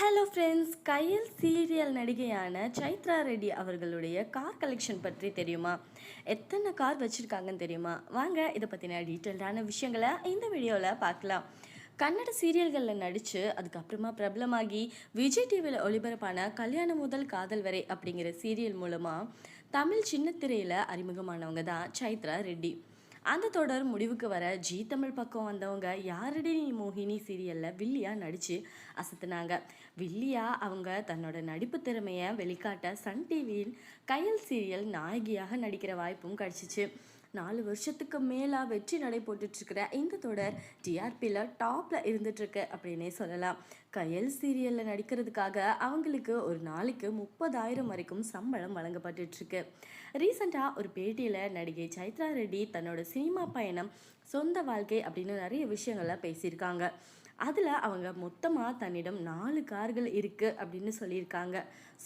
Hello friends கையில் serial நடிகையான சைத்ரா ரெட்டி அவர்களுடைய கார் கலெக்ஷன் பற்றி தெரியுமா? எத்தனை கார் வச்சுருக்காங்கன்னு தெரியுமா? வாங்க இதை பற்றின டீட்டெயில்டான விஷயங்களை இந்த வீடியோவில் பார்க்கலாம். கன்னட சீரியல்களில் நடித்து அதுக்கப்புறமா பிரபலமாகி விஜய் டிவியில் ஒளிபரப்பான கல்யாணம் முதல் காதல் வரை அப்படிங்கிற சீரியல் மூலமாக தமிழ் சின்னத்திரையில் அறிமுகமானவங்க தான் சைத்ரா ரெட்டி. அந்த தொடர் முடிவுக்கு வர ஜி தமிழ் பக்கம் வந்தவங்க யாரடி மோகினி சீரியலில் வில்லியா நடித்து அசத்துனாங்க. வில்லியா அவங்க தன்னோட நடிப்பு திறமையை வெளிக்காட்ட சன் டிவியில் கையல் சீரியல் நாயகியாக நடிக்கிற வாய்ப்பும் கிடச்சிச்சு. நாலு வருஷத்துக்கு மேலாக வெற்றி நடை போட்டுட்ருக்கிற இந்த தொடர் டிஆர்பியில் டாப்பில் இருந்துகிட்ருக்கு அப்படின்னே சொல்லலாம். கயல் சீரியலில் நடிக்கிறதுக்காக அவங்களுக்கு ஒரு நாளைக்கு முப்பதாயிரம் வரைக்கும் சம்பளம் வழங்கப்பட்டுட்ருக்கு. ரீசெண்டாக ஒரு பேட்டியில் நடிகை சைத்ரா ரெட்டி தன்னோட சினிமா பயணம் சொந்த வாழ்க்கை அப்படின்னு நிறைய விஷயங்களை பேசியிருக்காங்க. அதில் அவங்க மொத்தமாக தன்னிடம் நாலு கார்கள் இருக்குது அப்படின்னு சொல்லியிருக்காங்க.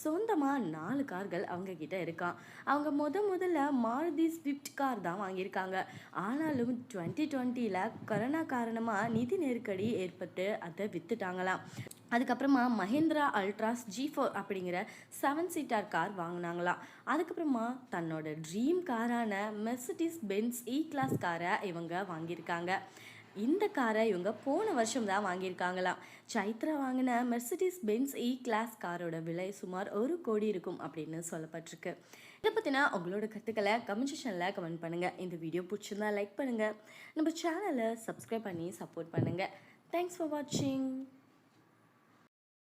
சொந்தமாக நாலு கார்கள் அவங்க கிட்ட இருக்கான் அவங்க முத முதல்ல மாருதி ஸ்விஃப்ட் கார் தான் வாங்கியிருக்காங்க. ஆனாலும் டுவெண்ட்டி டுவெண்ட்டியில் கொரோனா காரணமாக நிதி நெருக்கடி ஏற்பட்டு அதை விற்றுட்டாங்களாம் அதுக்கப்புறமா மஹேந்திரா அல்ட்ராஸ் ஜி ஃபோர் அப்படிங்கிற செவன் சீட்டார் கார் வாங்கினாங்களாம். அதுக்கப்புறமா தன்னோட ட்ரீம் காரான மெர்சிட்டிஸ் பென்ஸ் இ கிளாஸ் காரை இவங்க வாங்கியிருக்காங்க. இந்த காரை இவங்க போன வருஷம் தான் வாங்கியிருக்காங்களாம். சைத்ரா வாங்கின மெர்சிடிஸ் பென்ஸ் இ கிளாஸ் காரோட விலை சுமார் ஒரு கோடி இருக்கும் அப்படின்னு சொல்லப்பட்டிருக்கு. இதை பற்றினா உங்களோட கருத்துக்களை கமெண்ட் செக்ஷனில் கமெண்ட் பண்ணுங்கள் இந்த வீடியோ பிடிச்சிருந்தா லைக் பண்ணுங்கள் நம்ம சேனலை சப்ஸ்கிரைப் பண்ணி சப்போர்ட் பண்ணுங்கள் தேங்க்ஸ் ஃபார் வாட்சிங்